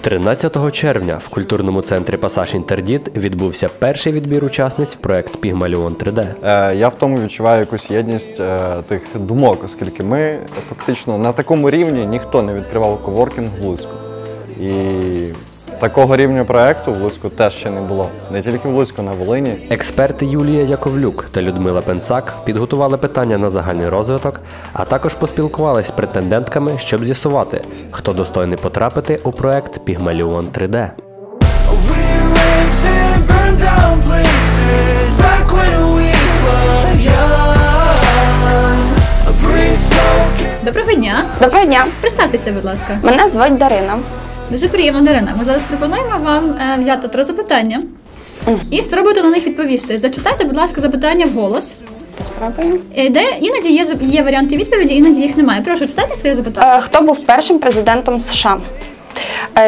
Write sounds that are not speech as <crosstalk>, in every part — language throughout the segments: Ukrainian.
13 червня в культурному центрі Пасаж Інтердіт відбувся перший відбір учасниць в проект Пігмаліон 3D. Е, Я в тому відчуваю якусь єдність е, тих думок, оскільки ми фактично на такому рівні ніхто не відкривав коворкінг в Луцьку. І такого рівня проекту в Луцьку теж ще не було. Не тільки в Луцьку, на Волині. Експерти Юлія Яковлюк та Людмила Пенсак підготували питання на загальний розвиток, а також поспілкувались з претендентками, щоб з'ясувати, хто достойний потрапити у проект Пігмаліон 3D. We raged and burned down places back when we were young. A breeze smoking. Доброго дня! Доброго дня, Представтеся, будь ласка. мене звуть Дарина. Дуже приємно, Дарина. Ми зараз пропонуємо вам е, взяти три запитання і спробуйте на них відповісти. Зачитайте, будь ласка, запитання вголос. Та спробуємо. Е, Де іноді є, є варіанти відповіді, іноді їх немає. Прошу, читайте своє запитання. Е, Хто був першим президентом США?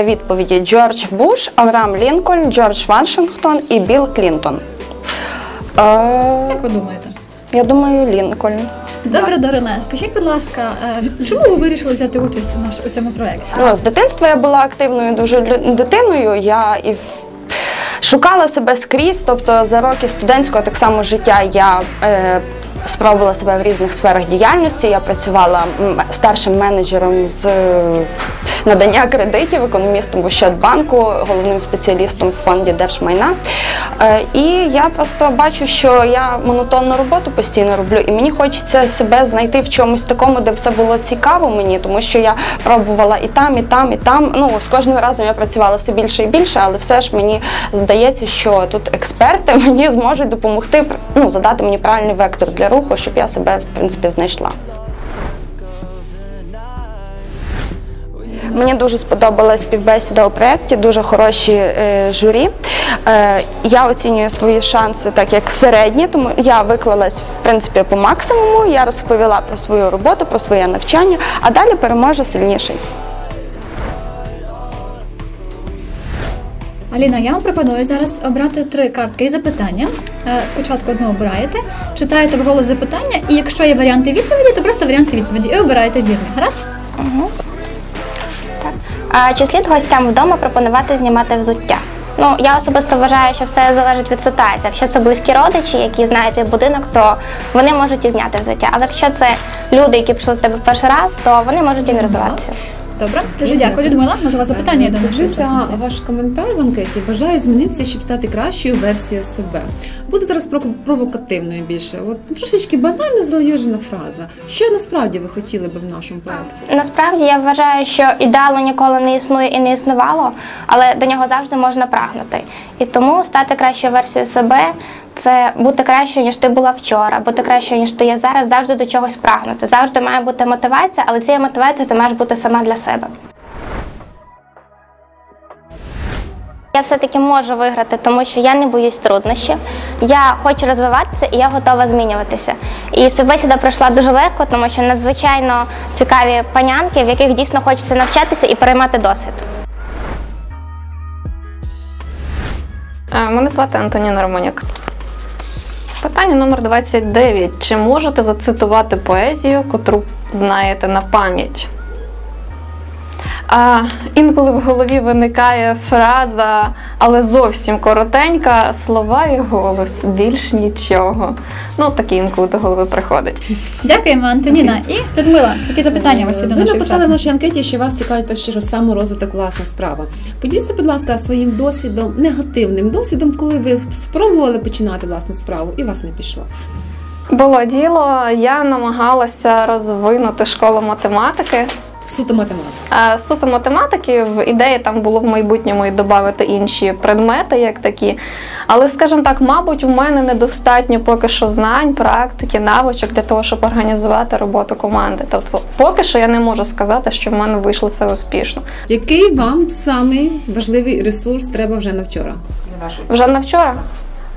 Відповіді: Джордж Буш, Авраам Лінкольн, Джордж Вашингтон і Білл Клінтон. Як ви думаєте? Я думаю, Лінкольн. Добре, Дарина, скажіть, будь ласка, е, чому ви вирішили взяти участь у, наш, у цьому проєкті? Ну, з дитинства я була активною дуже дитиною. Я і шукала себе скрізь. Тобто за роки студентського так само життя я е, спробувала себе в різних сферах діяльності. Я працювала старшим менеджером з надання кредитів, економістом в Ощадбанку, головним спеціалістом в фонді держмайна. Е, і я просто бачу, що я монотонну роботу постійно роблю, і мені хочеться себе знайти в чомусь такому, де б це було цікаво мені, тому що я пробувала і там, і там, і там. Ну з кожним разом я працювала все більше і більше, але все ж мені здається, що тут експерти <laughs> мені зможуть допомогти ну, задати мені правильний вектор для руху, щоб я себе в принципі знайшла. Мені дуже сподобалась співбесіда у проєкті, дуже хороші е, журі. Е, я оцінюю свої шанси так як середні, тому я виклалась в принципі по максимуму. Я розповіла про свою роботу, про своє навчання, а далі переможе сильніший. Аліна, я вам пропоную зараз обрати три картки і запитання. Е, Спочатку одну обираєте, читаєте вголос запитання, і якщо є варіанти відповіді, то просто варіанти відповіді і обираєте вірний. Гаразд? А чи слід гостям вдома пропонувати знімати взуття? Ну, я особисто вважаю, що все залежить від ситуації. Якщо це близькі родичі, які знають будинок, то вони можуть і зняти взуття. Але якщо це люди, які прийшли до тебе перший раз, то вони можуть ігноризуватися. Добре, дуже дякую, Людмила. Може, у вас запитання до нашої Дивлюся учасниці? ваш коментар в анкеті. Бажаю змінитися, щоб стати кращою версією себе. Буде зараз прово- провокативною більше. От трошечки банальна злойожена фраза. Що насправді ви хотіли би в нашому проєкті? Насправді я вважаю, що ідеалу ніколи не існує і не існувало, але до нього завжди можна прагнути. І тому стати кращою версією себе це бути кращою, ніж ти була вчора, бути кращою, ніж ти є зараз, завжди до чогось прагнути. Завжди має бути мотивація, але цією мотивацією ти маєш бути сама для себе. Я все-таки можу виграти, тому що я не боюсь труднощів. Я хочу розвиватися і я готова змінюватися. І співбесіда пройшла дуже легко, тому що надзвичайно цікаві панянки, в яких дійсно хочеться навчатися і переймати досвід. Е, Мене звати Антоніна Романюк. Питання номер 29. Чи можете зацитувати поезію, котру знаєте на пам'ять? А, інколи в голові виникає фраза, але зовсім коротенька, слова і голос, більш нічого. Ну, таке інколи до голови приходить. Дякуємо, Антоніна. І Людмила, які запитання вас до Ви написали в нашій анкеті, що вас цікавить перш чергу саморозвиток власна справа. Поділіться, будь ласка, своїм досвідом, негативним досвідом, коли ви спробували починати власну справу і вас не пішло. Було діло, я намагалася розвинути школу математики. Суто математика. Е, Суто математики, в ідеї там було в майбутньому і додати інші предмети, як такі. Але, скажімо так, мабуть, у мене недостатньо поки що знань, практики, навичок для того, щоб організувати роботу команди. Тобто, поки що я не можу сказати, що в мене вийшло це успішно. Який вам самий важливий ресурс треба вже на вчора? Вже на вчора.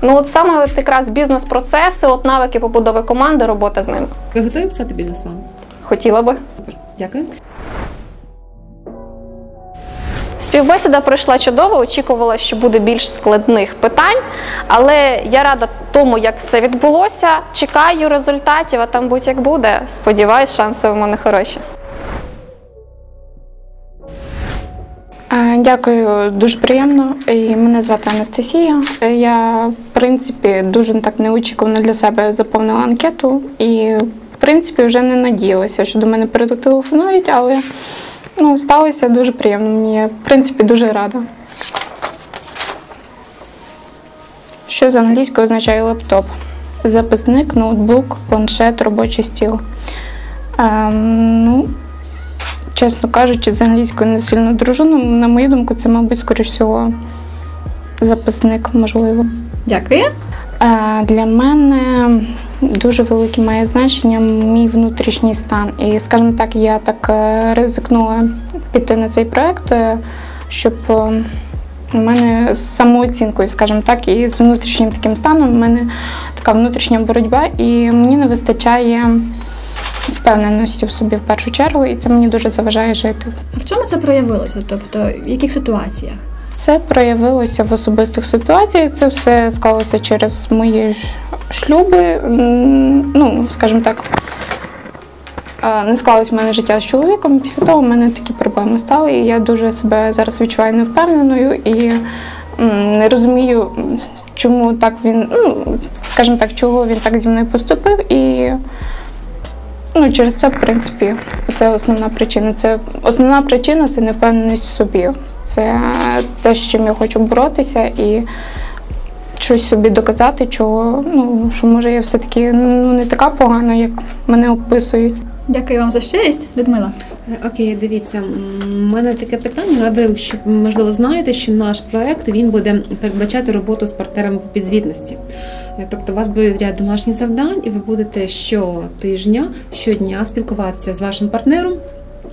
Ну, от саме от якраз бізнес-процеси, от навики побудови команди, робота з ним. Ви готові писати бізнес-план? Хотіла би. Супер. Дякую. Співбесіда пройшла чудово, очікувала, що буде більш складних питань, але я рада тому, як все відбулося. Чекаю результатів, а там будь-як буде. Сподіваюсь, шанси у мене хороші. Е, дякую, дуже приємно. Мене звати Анастасія. Е, я, в принципі, дуже так неочікувано для себе заповнила анкету і, в принципі, вже не надіялася, що до мене перетелефонують, але ну, сталося дуже приємно. Мені я, в принципі, дуже рада. Що з англійською означає лептоп? Записник, ноутбук, планшет, робочий стіл. Ем, ну, чесно кажучи, з англійською не сильно дружу. Ну, на мою думку, це, мабуть, скоріш всього, записник, можливо. Дякую. Е, Для мене дуже велике має значення мій внутрішній стан. І, скажімо так, я так е, ризикнула піти на цей проект, е, щоб е, у мене з самооцінкою, скажімо так, і з внутрішнім таким станом у мене така внутрішня боротьба, і мені не вистачає впевненості в собі в першу чергу, і це мені дуже заважає жити. А в чому це проявилося? Тобто, в яких ситуаціях? Це проявилося в особистих ситуаціях. Це все склалося через мої шлюби. Ну, скажімо так, не склалось в мене життя з чоловіком. Після того в мене такі проблеми стали, і я дуже себе зараз відчуваю невпевненою і не розумію, чому так він, ну, скажімо так, чого він так зі мною поступив. І ну, через це, в принципі, це основна причина. Це основна причина це невпевненість в собі. Це те, з чим я хочу боротися і щось собі доказати, чого, ну, що може я все-таки ну, не така погана, як мене описують. Дякую вам за щирість, Людмила. Е, Окей, дивіться, у мене таке питання. але Ви що можливо знаєте, що наш проект він буде передбачати роботу з партнерами по підзвітності. Е, Тобто, у вас буде ряд домашніх завдань, і ви будете щотижня, щодня спілкуватися з вашим партнером.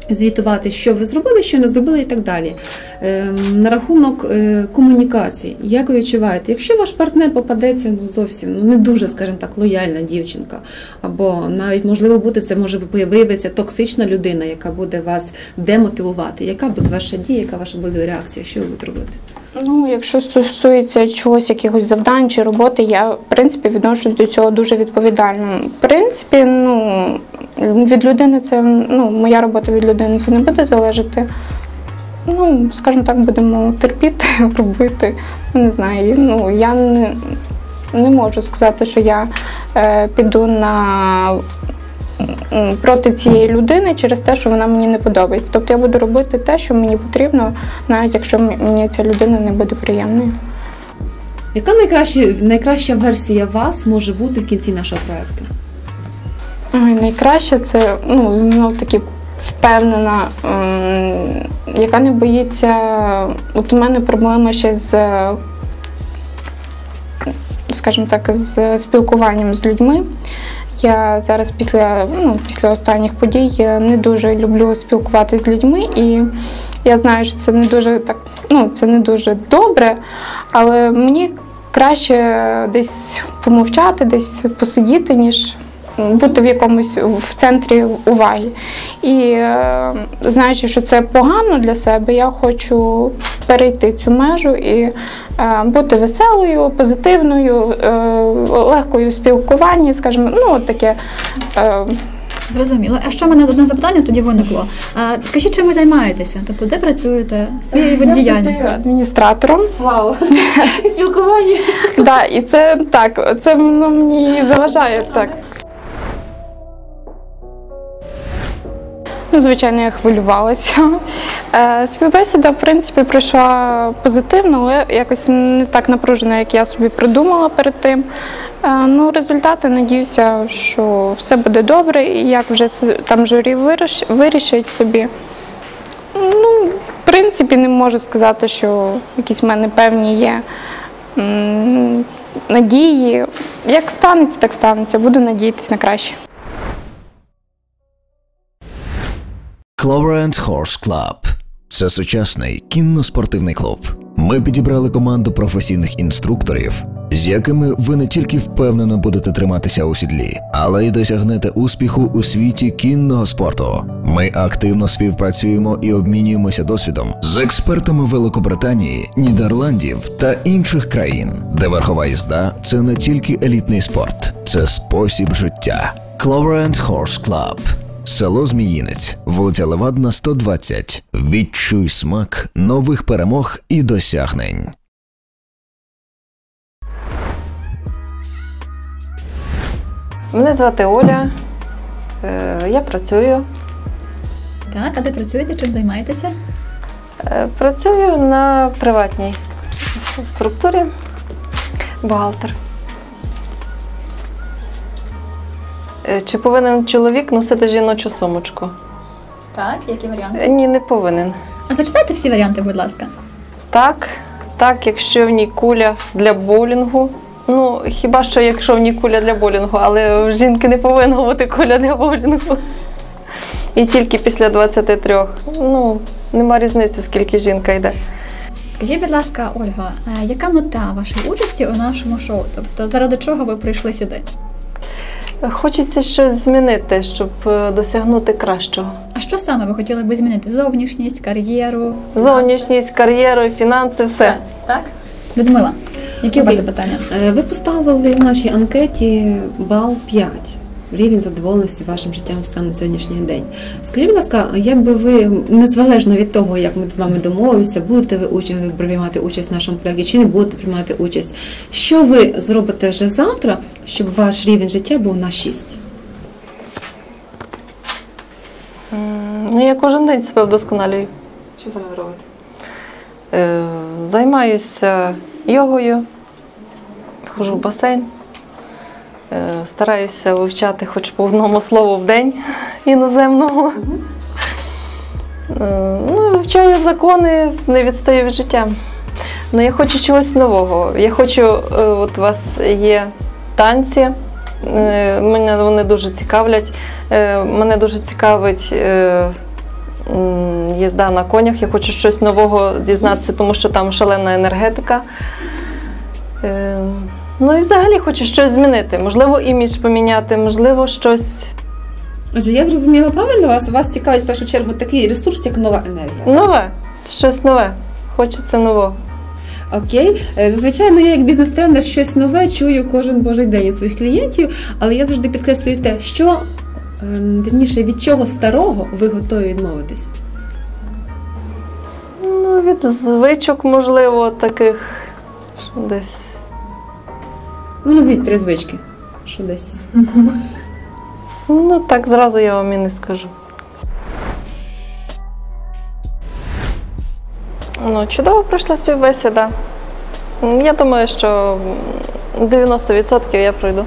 Звітувати, що ви зробили, що не зробили, і так далі. Ем, на рахунок е, комунікації, як ви відчуваєте, якщо ваш партнер попадеться ну зовсім ну не дуже, скажімо так, лояльна дівчинка, або навіть можливо бути це може виявитися токсична людина, яка буде вас демотивувати. Яка буде ваша дія, яка ваша буде реакція? Що ви будете робити? Ну, якщо стосується чогось, якихось завдань чи роботи, я в принципі відношусь до цього дуже відповідально. В принципі, ну від людини це ну, моя робота від людини це не буде залежати. Ну, скажімо так, будемо терпіти, <laughs> робити. Не знаю. Ну, я не, не можу сказати, що я е, піду на проти цієї людини через те, що вона мені не подобається. Тобто я буду робити те, що мені потрібно, навіть якщо мені ця людина не буде приємною. Яка найкраща, найкраща версія вас може бути в кінці нашого проекту? Ой, найкраще це ну, знов таки впевнена, ем, яка не боїться. От у мене проблема ще з, е, скажімо так, з спілкуванням з людьми. Я зараз після, ну, після останніх подій я не дуже люблю спілкуватися з людьми, і я знаю, що це не дуже так, ну, це не дуже добре, але мені краще десь помовчати, десь посидіти, ніж бути в якомусь в центрі уваги. І е, знаючи, що це погано для себе, я хочу перейти цю межу і е, бути веселою, позитивною, е, легкою в спілкуванні, скажімо, ну от таке. Зрозуміло. А що в мене одне запитання тоді виникло? А, скажіть, чим ви займаєтеся? Тобто, де працюєте? Своєю я діяльністю? працюю адміністратором. Вау! <laughs> Спілкування. Да, і це так, це ну, мені заважає так. Ну, звичайно, я хвилювалася. Е, Співбесіда, в принципі, пройшла позитивно, але якось не так напружено, як я собі придумала перед тим. Е, Ну, результати, надіюся, що все буде добре, і як вже там журі виріш- вирішить собі. Ну, в принципі, не можу сказати, що якісь в мене певні є надії. Як станеться, так станеться. Буду надіятися на краще. Clover and Horse Club – це сучасний кінно-спортивний клуб. Ми підібрали команду професійних інструкторів, з якими ви не тільки впевнено будете триматися у сідлі, але й досягнете успіху у світі кінного спорту. Ми активно співпрацюємо і обмінюємося досвідом з експертами Великобританії, Нідерландів та інших країн, де верхова їзда це не тільки елітний спорт, це спосіб життя. Clover and Horse Club село Зміїнець, вулиця Левадна, 120. Відчуй смак нових перемог і досягнень. Мене звати Оля. Е, Я працюю. Так, а де працюєте? Чим займаєтеся? Е, Працюю на приватній структурі. Бухгалтер. Чи повинен чоловік носити жіночу сумочку? Так, які варіанти? Е, Ні, не повинен. А зачитайте всі варіанти, будь ласка. Так, так, якщо в ній куля для боулінгу. Ну, хіба що якщо в ній куля для боулінгу, але в жінки не повинна бути куля для боулінгу. І тільки після 23. Ну, нема різниці, скільки жінка йде. Скажіть, будь ласка, Ольга, е, яка мета вашої участі у нашому шоу? Тобто, заради чого ви прийшли сюди? Хочеться щось змінити, щоб е, досягнути кращого. А що саме ви хотіли би змінити? Зовнішність, кар'єру? Зовнішність, кар'єру, фінанси, все. Так? Людмила, які у вас запитання? Е, Ви поставили в нашій анкеті бал 5. Рівень задоволеності вашим життям станом на сьогоднішній день. Скажіть, будь ласка, як би ви незалежно від того, як ми з вами домовимося, будете ви уч- приймати участь в нашому проєкті чи не будете приймати участь, що ви зробите вже завтра, щоб ваш рівень життя був на 6? Ну, я кожен день себе вдосконалюю. Що саме ви робите? Е, Займаюся йогою, ходжу в басейн. Е, Стараюся вивчати хоч по одному слову в день іноземного. Е, Ну, вивчаю закони, не відстаю від життя. Ну, я хочу чогось нового. Я хочу, е, от у вас є танці. Мене вони дуже цікавлять. Мене дуже цікавить їзда на конях. Я хочу щось нового дізнатися, тому що там шалена енергетика. Ну і взагалі хочу щось змінити. Можливо, імідж поміняти, можливо, щось Отже, я зрозуміла правильно вас. Вас цікавить в першу чергу такий ресурс, як нова енергія. нове, щось нове. Хочеться нового. Окей, Е, зазвичай ну, я як бізнес-тренер щось нове чую кожен божий день від своїх клієнтів, але я завжди підкреслюю те, що ем, вірніше від чого старого ви готові відмовитись. Ну, від звичок, можливо, таких десь. Ну, назвіть три звички. Що десь. Ну, так зразу я вам і не скажу. Ну, чудово пройшла співбесіда. Я думаю, що 90% я пройду.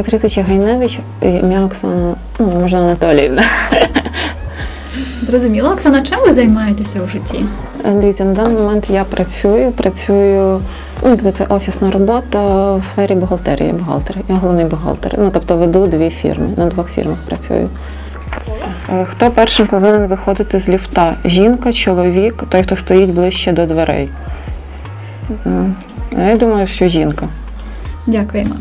Моє прізвище Гайневич, ім'я Оксана, ну, можна Анатоліївна. Зрозуміло, Оксана, чим ви займаєтеся у житті? Дивіться, на даний момент я працюю, працюю, ну, це офісна робота в сфері бухгалтерії, я бухгалтер, я головний бухгалтер. Ну, тобто веду дві фірми, на двох фірмах працюю. Е, Хто першим повинен виходити з ліфта? Жінка, чоловік, той, хто стоїть ближче до дверей. Я думаю, що жінка. Дякуємо.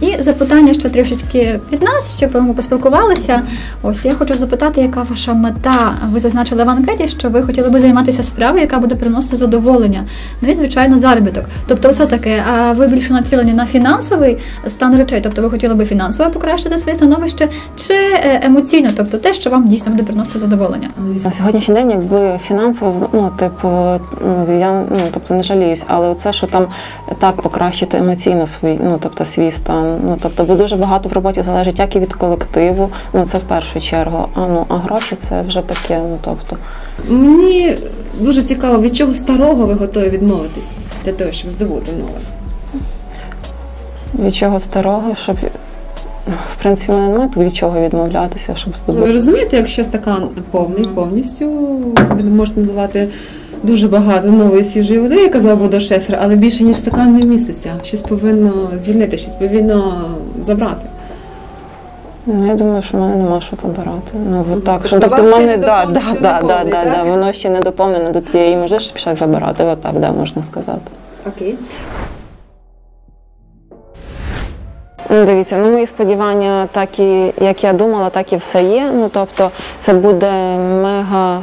І запитання ще трішечки від нас, щоб ми поспілкувалися. Ось я хочу запитати, яка ваша мета? Ви зазначили в анкеті, що ви хотіли би займатися справою, яка буде приносити задоволення. Ну і звичайно, заробіток. Тобто, все таки, а ви більше націлені на фінансовий стан речей? Тобто, ви хотіли би фінансово покращити своє становище, чи е, емоційно, тобто те, що вам дійсно буде приносити задоволення? На сьогоднішній день, якби фінансово, ну типу, ну я ну тобто не жаліюсь, але це, що там так покращити емоційно свій, ну тобто свій стан. Ну тобто, бо дуже багато в роботі залежить як і від колективу. Ну це в першу чергу. А ну а гроші це вже таке. Ну тобто, Мені дуже цікаво, від чого старого ви готові відмовитись для того, щоб здобути нове. від чого старого, щоб в принципі мене немає від чого відмовлятися, щоб здобути. Ви розумієте, якщо стакан повний повністю, ви можете наливати дуже багато нової свіжої води, як казав Бодо Шефер, але більше ніж стакан не вміститься. Щось повинно звільнити, щось повинно забрати. Ну, я думаю, що в мене нема що побирати. Ну, от так, що, тобто, в мене, да, да, да, да, да, да, воно ще не доповнено до тієї межі, що пішов забирати. Отак, да, можна сказати. Окей. Ну, дивіться, ну мої сподівання, так і як я думала, так і все є. Ну тобто, це буде мега.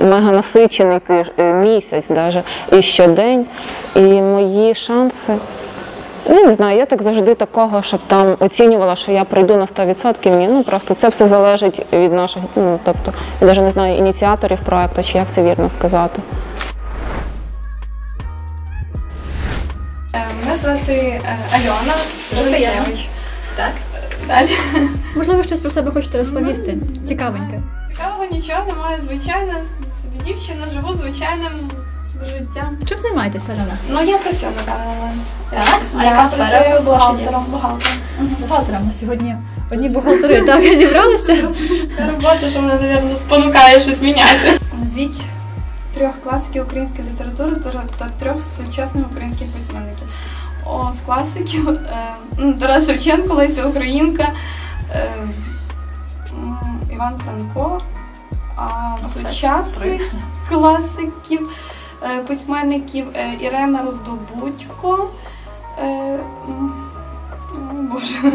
Мега насичений тиж- е, місяць, даже, і щодень. І мої шанси. Ну, я не знаю, я так завжди такого, щоб там оцінювала, що я прийду на 100%. Ні, ну просто це все залежить від наших, ну тобто, я навіть не знаю ініціаторів проекту, чи як це вірно сказати. Е, Мене звати е, Альона Золотєвич. Так. Далі. Можливо, щось про себе хочете розповісти? Цікавеньке. Нічого немає, звичайна собі дівчина, живу звичайним життям. Чим займаєтеся, Альона? Ну, я працюю на момент. Так? А я яка сфера працюю бухгалтером. бухгалтером. Бухгалтером на сьогодні одні бухгалтери так зібралися. Робота, що мене, мабуть, спонукає щось міняти. Назвіть трьох класиків української літератури та- та трьох сучасних українських письменників. О, з класиків е, ну, Тарас Шевченко, Леся Українка, е, Іван Франко, а сучасних класиків е, письменників е, Ірена Роздобудько. Е, Боже.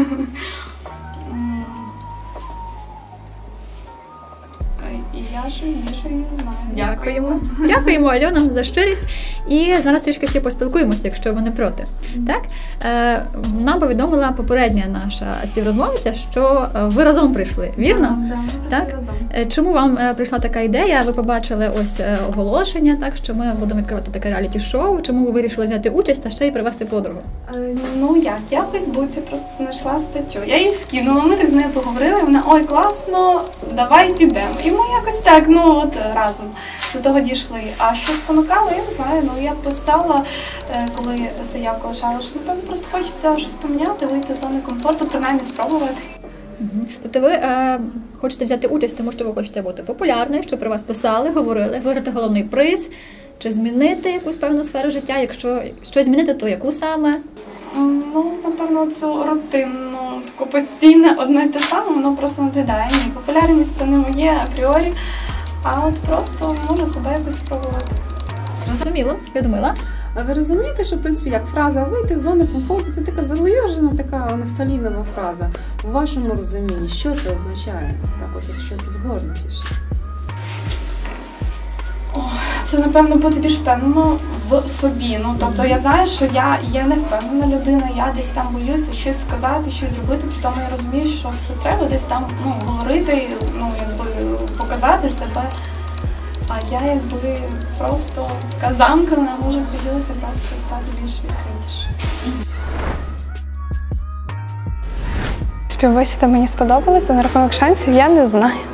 І я ж більше не знаю. Дякуємо. Дякуємо Альона за щирість. І зараз трішки ще поспілкуємося, якщо ви не проти. Так? Е, нам повідомила попередня наша співрозмовниця, що е, ви разом прийшли, вірно? Так? Е, Чому вам прийшла така ідея? Ви побачили ось оголошення, так що ми будемо відкривати таке реаліті-шоу. Чому ви вирішили взяти участь та ще й привезти подругу? Ну як, я в Фейсбуці просто знайшла статтю. Я її скинула, ми так з нею поговорили. Вона ой, класно, давай підемо. І ми якось так, ну от е, разом до того дійшли. А що спонукало, я не знаю. Ну я писала, е, коли заявку лишала, що напевно просто хочеться щось поміняти, вийти з зони комфорту, принаймні спробувати. Мгм. Тобто ви е, хочете взяти участь, тому що ви хочете бути популярною, щоб про вас писали, говорили, виграти головний приз, чи змінити якусь певну сферу життя. Якщо щось змінити, то яку саме? Ну, напевно, цю рутинну, таку постійне одне і те саме, воно просто надвідає. Ні, популярність це не моє апріорі, а от просто можна себе якось спробувати. Зрозуміло, Людмила. А ви розумієте, що в принципі як фраза вийти з зони комфорту це така залежена, така нафталінова фраза. В вашому розумінні, що це означає? Так, от якщо розгорнутіше. Це напевно бути більш впевнено в собі. Ну тобто я знаю, що я є невпевнена людина, я десь там боюся щось сказати, щось зробити, при тому я розумію, що це треба десь там ну, говорити, ну якби показати себе. А я якби просто така замкнена, може хотілося просто стати більш відкритішою. Співбесіда мені сподобалася, на рахунок шансів я не знаю.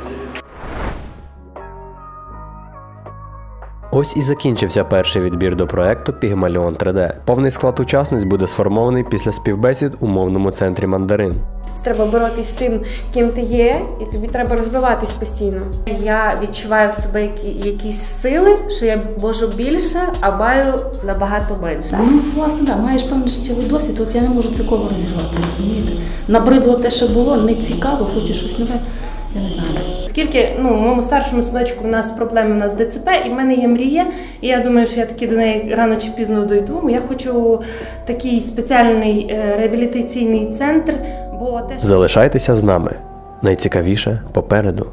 Ось і закінчився перший відбір до проекту Пігмаліон 3D. Повний склад учасниць буде сформований після співбесід у мовному центрі Мандарин. Треба боротись з тим, ким ти є, і тобі треба розвиватись постійно. Я відчуваю в себе які, якісь сили, що я можу більше, а маю набагато менше. Ну, власне, так, маєш певний життєвий досвід, от я не можу це коло розірвати, розумієте? Набридло те, що було, не цікаво, хочу щось нове. Я не знаю. Оскільки ну, в моєму старшому синочку в нас проблеми, у нас ДЦП, і в мене є мрія, і я думаю, що я таки до неї рано чи пізно дойду. Я хочу такий спеціальний е, реабілітаційний центр, бо теж Залишайтеся з нами. Найцікавіше попереду.